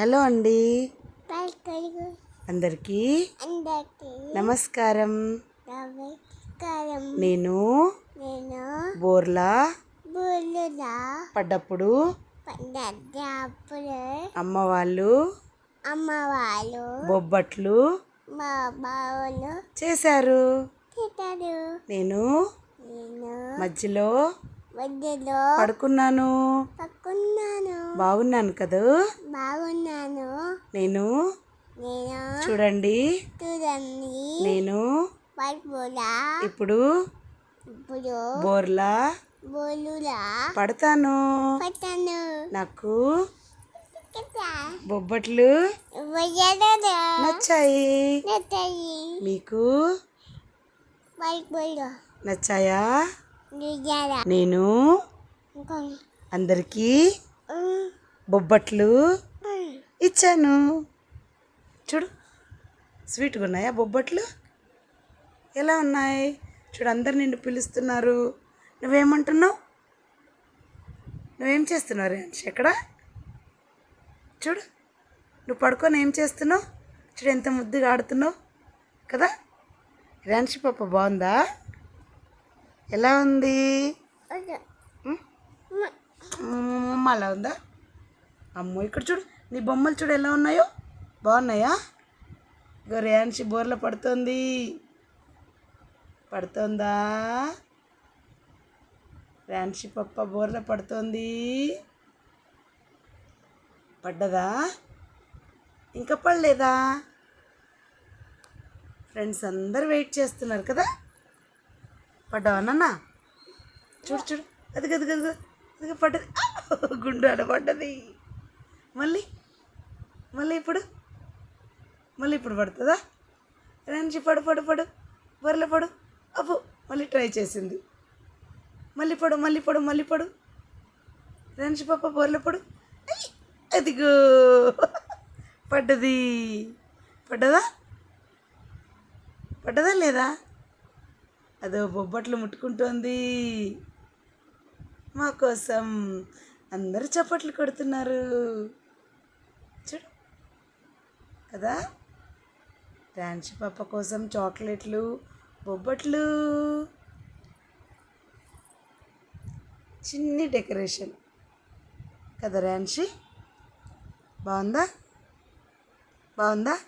Hello అండి. అందరికీ నమస్కారం. నమస్కారం. నేను నేను బోర్లా పడ్డప్పుడు అమ్మ వాళ్ళు అమ్మ వాళ్ళు బొబ్బట్లు చేశారు. నేను మధ్యలో పడుకున్నాను. బాగున్నాను కదూ? బాగున్నాను. నేను నేను చూడండి. చూడండి. నేను ఇప్పుడు ఇప్పుడు బోర్లా? బోలులా? పడతాను. పట్టాను నాకు బొబ్బట్లు నచ్చాయి. నెత్తాయి మీకు నచ్చాయా? నేను అందరికీ బొబ్బట్లు ఇచ్చాను. చూడు స్వీట్గా ఉన్నాయా బొబ్బట్లు? ఎలా ఉన్నాయి? చూడు అందరు నిన్ను పిలుస్తున్నారు. నువ్వేమంటున్నావు? నువ్వేం చేస్తున్నావు రేంష్ ఎక్కడ చూడు నువ్వు పడుకొని ఏం చేస్తున్నావు? చూడు ఎంత ముద్దుగా ఆడుతున్నావు కదా? రేంషి పాప బాగుందా? ఎలా ఉంది? అమ్మ అలా ఉందా? అమ్మో ఇక్కడ చూడు నీ బొమ్మలు చూడు ఎలా ఉన్నాయో? బాగున్నాయా? ఇగో రేయాన్షి బోర్లో పడుతుంది. పడుతుందా? రేయాన్షి పప్ప బోర్లో పడుతుంది. పడ్డదా? ఇంకా పడలేదా? ఫ్రెండ్స్ అందరు వెయిట్ చేస్తున్నారు కదా? పడ్డావా నాన్న? చూడు చూడు. అది కదా కదా అది పడ్డది. గుండు పడ్డది. మళ్ళీ మళ్ళీ ఇప్పుడు? మళ్ళీ ఇప్పుడు పడుతుందా? రంజి పడు పడు పడు. బొర్రెల పడు. అప్పు మళ్ళీ ట్రై చేసింది. మళ్ళీ పడు మళ్ళీ పడు మళ్ళీ పడు. రంజి పాప బొర్రెల పడు. అదిగో. పడ్డది. పడ్డదా? పడ్డదా లేదా? అదో బొబ్బట్లు ముట్టుకుంటోంది. మా కోసం అందరూ చప్పట్లు కొడుతున్నారు. చూడు. కదా? డాన్స్ పాప కోసం చాక్లెట్లు బొబ్బట్లు. చిన్ని డెకరేషన్. కదా ర్యాన్షి బాగుందా? బాగుందా?